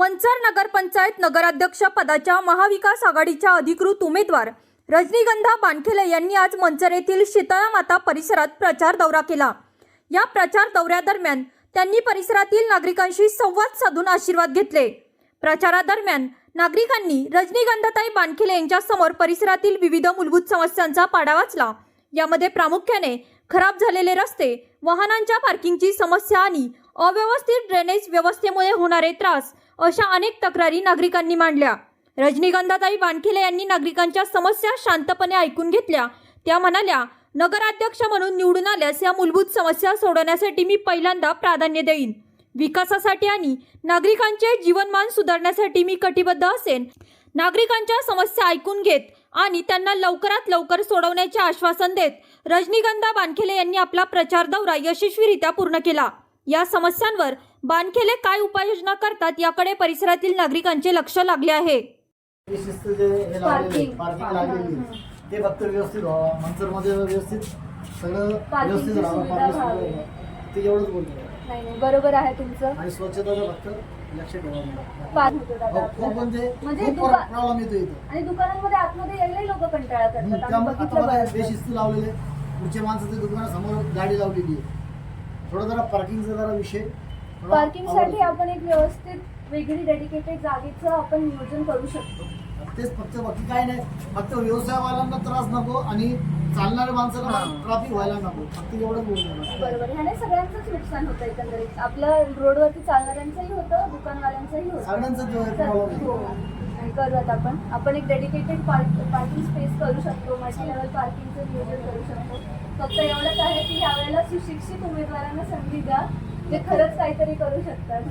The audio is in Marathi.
मंचर नगरपंचायत नगराध्यक्ष पदाच्या महाविकास आघाडीच्या अधिकृत उमेदवार रजनीगंधा बानखेले यांनी आज मंचर येथील शीतळा माता परिसरात प्रचार दौरा केला. या प्रचार दौऱ्यादरम्यान त्यांनी परिसरातील नागरिकांशी संवाद साधून आशीर्वाद घेतले. प्रचारादरम्यान नागरिकांनी रजनीगंधाताई बानखेले यांच्यासमोर परिसरातील विविध मूलभूत समस्यांचा पाडा वाचला. यामध्ये प्रामुख्याने खराब झालेले रस्ते वाहनांच्या पार्किंगची समस्या आणि अव्यवस्थित ड्रेनेज व्यवस्थेमुळे होणारे त्रास अशा अनेक तक्रारी नागरिकांनी मांडल्या. रजनीगंधाताई वानखेले यांनी नागरिकांच्या समस्या शांतपणे ऐकून घेतल्या. त्या म्हणाल्या नगराध्यक्ष म्हणून निवडून आल्यास या मूलभूत समस्या सोडवण्यासाठी मी पहिल्यांदा प्राधान्य देईन. विकासासाठी आणि नागरिकांचे जीवनमान सुधारण्यासाठी मी कटिबद्ध असेन. नागरिकांच्या समस्या ऐकून घेत आणि त्यांना लवकरात लवकर सोडवण्याचे आश्वासन देत रजनीगंधा बानखेले यांनी आपला प्रचार दौरा यशस्वीरित्या पूर्ण केला. या समस्यांवर बानखेले काय उपाययोजना करतात याकडे परिसरातील नागरिकांचे लक्ष लागले आहे. हे शिस्त जे हे लावलेले Parking. पार्किंग लागलेली ते फक्त व्यवस्थित व्हावं. मंचरमध्ये व्यवस्थित सगळं Parking ची व्यवस्थित राहावं सुविधा parking व्हावी. सुविधा. ते एवढंच बोलतो नाही नाही बरोबर आहे तुमचं. आणि स्वच्छताचं फक्त लक्ष ठेवावं पाच होतो दादा हो, खूप आपल्याला. म्हणजे म्हणजे खूप दुका- प्रॉब्लेम येतो इथं. आणि दुकानांमध्ये आतमध्ये यायलाही लोक कंटाळा करतात. आम्ही त्यामुळे बघितलं आता बघा बऱ्याचदा. बेशिस्ती लावलेले पुढच्या माणसाच्या दुकानासमोर गाडी लावलेली आहे. थोडा जरा पार्किंगचा जरा विषय. पार्किंगसाठी. आपण एक व्यवस्थित वेगळी डेडिकेटेड जागेचं आपण नियोजन करू शकतो. तेच फक्त बाकी काय नाही. फक्त व्यवसायवाल्यांना त्रास नको आणि चालणाऱ्या माणसाला ट्रॅफिक व्हायला नको. फक्त एवढंच बोलतो बरोबर. ह्याने सगळ्यांचंच नुकसान होतं एकंदरीत. आपलं रोडवरती चालणाऱ्यांचंही होतं दुकानवाल्यांचंही होतं. सगळ्यांचं हो. आणि करूयात आपण. आपण एक डेडिकेटेड पार्किंग स्पेस करू शकतो. मल्टी लेवल पार्किंगचं नियोजन करू शकतो. फक्त एवढंच आहे की यावेळेला सुशिक्षित उमेदवारांना संधी द्या. ते खरंच काहीतरी करू शकतात.